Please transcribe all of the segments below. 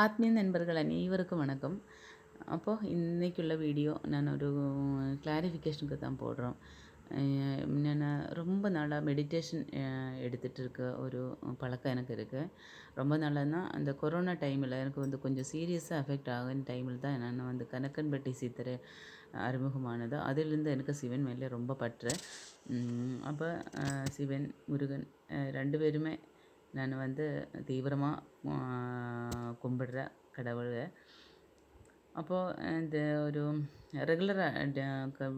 ஆத்மீய நண்பர்கள் அனைவருக்கும் வணக்கம். அப்போது இன்றைக்குள்ள வீடியோ நான் ஒரு கிளாரிஃபிகேஷனுக்கு தான் போடுறோம். நான் ரொம்ப நாளாக மெடிடேஷன் எடுத்துகிட்டு இருக்க ஒரு பழக்கம் எனக்கு இருக்குது ரொம்ப நாளாக அந்த கொரோனா டைமில் எனக்கு வந்து கொஞ்சம் சீரியஸாக அஃபெக்ட் ஆகும் டைமில் தான் நான் வந்து கனக்கன்பட்டி சித்தரை அறிமுகமானது. அதிலிருந்து எனக்கு சிவன் மேலே ரொம்ப பற்று. அப்போ சிவன் முருகன் ரெண்டு பேருமே நான் வந்து தீவிரமாக கும்பிடுற கடவுள். അപ്പോൾ ഇത് ഒരു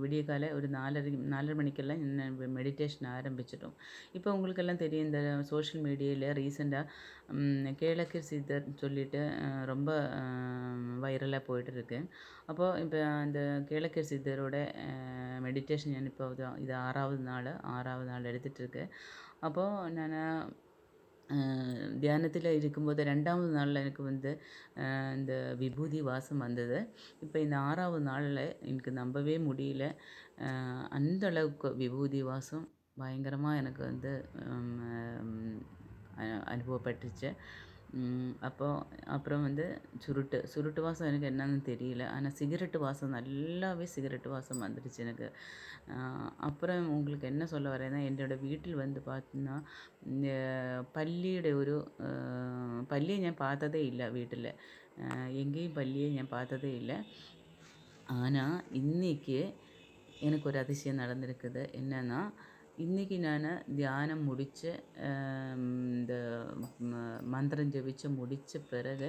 விடிய காலை ஒரு நாலரை நாலரை மணிக்கெல்லாம் மெடிடேஷன் ஆரம்பிச்சிட்டோம் இப்போ உங்களுக்கெல்லாம் தெரியும் இந்த சோஷியல் மீடியாவில் ரீசெண்டாக கேளக்கர் சித்தர் சொல்லிட்டு ரொம்ப வைரலாக போயிட்டு இருக்கு അപ്പോൾ இப்போ அந்த கேளக்கர் சித்தரோட மெடிடேஷன் இப்போ இது ஆறாவது நாள் ஆறாவது நாள் எடுத்துகிட்டு இருக்கு நான் தியானத்தில் இருக்கும்போது ரெண்டாவது நாளில் எனக்கு வந்து இந்த விபூதி வாசம் வந்தது. இப்போ இந்த ஆறாவது நாளில் எனக்கு நம்பவே முடியல. அந்த அளவுக்கு விபூதி வாசம் பயங்கரமாக எனக்கு வந்து அனுபவப்பட்டுச்சு. அப்போது அப்புறம் வந்து சுருட்டு சுருட்டு வாசம் எனக்கு என்னன்னு தெரியல ஆனால் சிகரெட்டு வாசம் நல்லாவே சிகரெட்டு வாசம் வந்துடுச்சு எனக்கு அப்புறம் உங்களுக்கு என்ன சொல்ல வரேன்னா என்னோடய വീട്ടിൽ வந்து பார்த்தீங்கன்னா പല്ലിയുടെ ഒരു പല്ലിയെ ഞാൻ பார்த்ததே இல்லை வீட்டில் எங்கேயும் பல்லியை ഞാൻ பார்த்ததே இல்லை ஆனால் இன்றைக்கி எனக்கு ஒரு அதிசயம் நடந்திருக்குது என்னென்னா இன்றைக்கி நான் தியானம் முடித்து இந்த மந்திரம் ஜெபிச்சு முடித்த பிறகு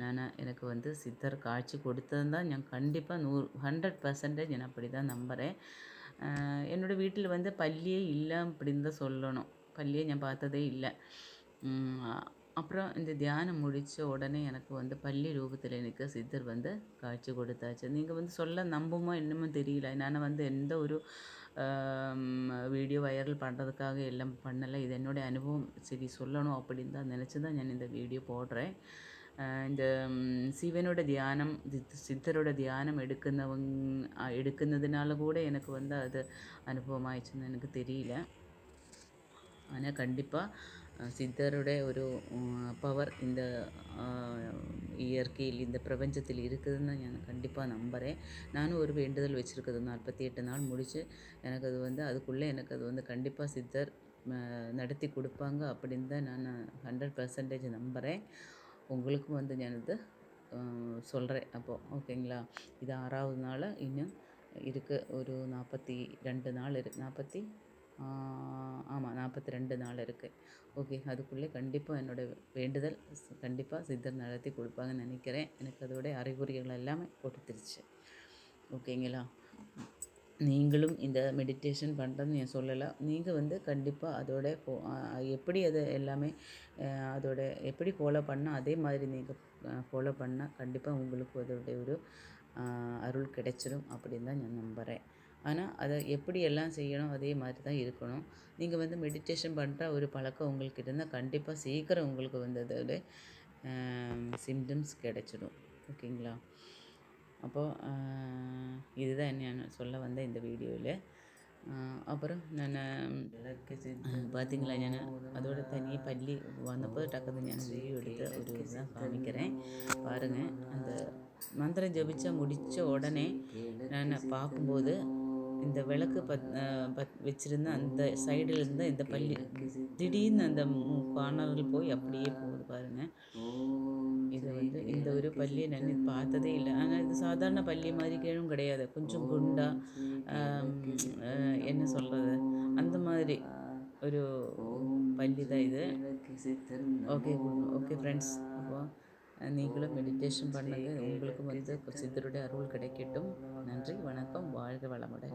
நான் எனக்கு வந்து சித்தர் காட்சி கொடுத்தது தான் நான் கண்டிப்பாக நூறு ஹண்ட்ரட் பர்சன்டேஜ் நான் அப்படி தான் நம்புகிறேன் என்னோடய வீட்டில் வந்து பள்ளியே இல்லை அப்படின்னு தான் சொல்லணும். பள்ளியே நான் பார்த்ததே இல்லை. அப்புறம் இந்த தியானம் முடித்த உடனே எனக்கு வந்து பள்ளி ரூபத்தில் எனக்கு சித்தர் வந்து காட்சி கொடுத்தாச்சு நீங்கள் வந்து சொல்ல நம்புமோ என்னமோ தெரியல நான் வந்து எந்த ஒரு வீடியோ வைரல் பண்ணுறதுக்காக எல்லாம் பண்ணலை இது என்னுடைய அனுபவம் சரி சொல்லணும் அப்படின்னு தான் நினச்சி தான் நான் இந்த வீடியோ போடுறேன் இந்த சிவனோட தியானம் சித்தரோட தியானம் எடுக்கிறவங்க எடுக்கிறதுனால கூட எனக்கு வந்து அது அனுபவமாயிடுச்சுன்னு எனக்கு தெரியல ஆனால் கண்டிப்பாக சித்தருடைய ஒரு பவர் இந்த இயற்கையில் இந்த பிரபஞ்சத்தில் இருக்குதுன்னு நான் கண்டிப்பாக நம்புகிறேன் நானும் ஒரு வேண்டுதல் வச்சுருக்குது நாற்பத்தி எட்டு நாள் முடித்து எனக்கு அது வந்து அதுக்குள்ளே எனக்கு அது வந்து கண்டிப்பாக சித்தர் நடத்தி கொடுப்பாங்க அப்படின்னு தான் நான் ஹண்ட்ரட் பர்சன்டேஜ் நம்புகிறேன் உங்களுக்கும் வந்து ഞാനിത് சொல்கிறேன் அப்போது ஓகேங்களா இது ஆறாவது நாள் இன்னும் இருக்குது ஒரு நாற்பத்தி ரெண்டு நாள் இருக்கு நாற்பத்தி ஆமாம் நாற்பத்தி ரெண்டு நாள் இருக்குது ஓகே அதுக்குள்ளே கண்டிப்பாக என்னோடய வேண்டுதல் கண்டிப்பாக சித்தர் நடத்தி கொடுப்பாங்கன்னு நினைக்கிறேன். எனக்கு அதோடைய அறிகுறிகள் எல்லாமே கொடுத்துருச்சு ஓகேங்களா நீங்களும் இந்த மெடிடேஷன் பண்ணுறதுன்னு நான் சொல்லலை. நீங்கள் வந்து கண்டிப்பாக அதோட எப்படி அதை எல்லாமே அதோட எப்படி ஃபாலோ பண்ணால் அதே மாதிரி நீங்கள் ஃபாலோ பண்ணால் கண்டிப்பாக உங்களுக்கு அதோடைய ஒரு அருள் கிடைச்சிடும் அப்படின்னு தான் நான் நம்புகிறேன் ஆனால் அதை எப்படி எல்லாம் செய்யணும் அதே மாதிரி தான் இருக்கணும். நீங்கள் வந்து மெடிடேஷன் பண்ணுற ஒரு பழக்கம் உங்களுக்கு இருந்தால் கண்டிப்பாக சீக்கிரம் உங்களுக்கு வந்து அதோட சிம்டம்ஸ் கிடச்சிடும். ஓகேங்களா? அப்போது இதுதான் நான் சொல்ல வந்த இந்த வீடியோவில் அப்புறம் நான் பார்த்தீங்களா நான் அதோட தனி பள்ளி வந்தப்போ டக்குன்னு நான் வீடியோ எடுத்து ஒரு இதுதான் காமிக்கிறேன். பாருங்கள் அந்த மந்திரம் ஜபிச்சா முடித்த உடனே நான் பார்க்கும்போது இந்த விளக்கு பத் பத் வச்சுருந்த அந்த சைடில் இருந்த இந்த பள்ளி திடீர்னு அந்த காணல் போய் அப்படியே போகுது பாருங்கள் இது வந்து இந்த ஒரு பள்ளியை நான் பார்த்ததே இல்லை. ஆனால் இது சாதாரண பள்ளி மாதிரி கேளும் கிடையாது. கொஞ்சம் குண்டா என்ன சொல்கிறது அந்த மாதிரி ஒரு பள்ளி தான் இது. ஓகே ஓகே ஃப்ரெண்ட்ஸ் அப்போ நீங்களும் மெடிடேஷன் பண்ணுங்கள் உங்களுக்கும் வந்து சித்தருடைய அருள் கிடைக்கட்டும். நன்றி வணக்கம். வாழ்க வளமுடன்.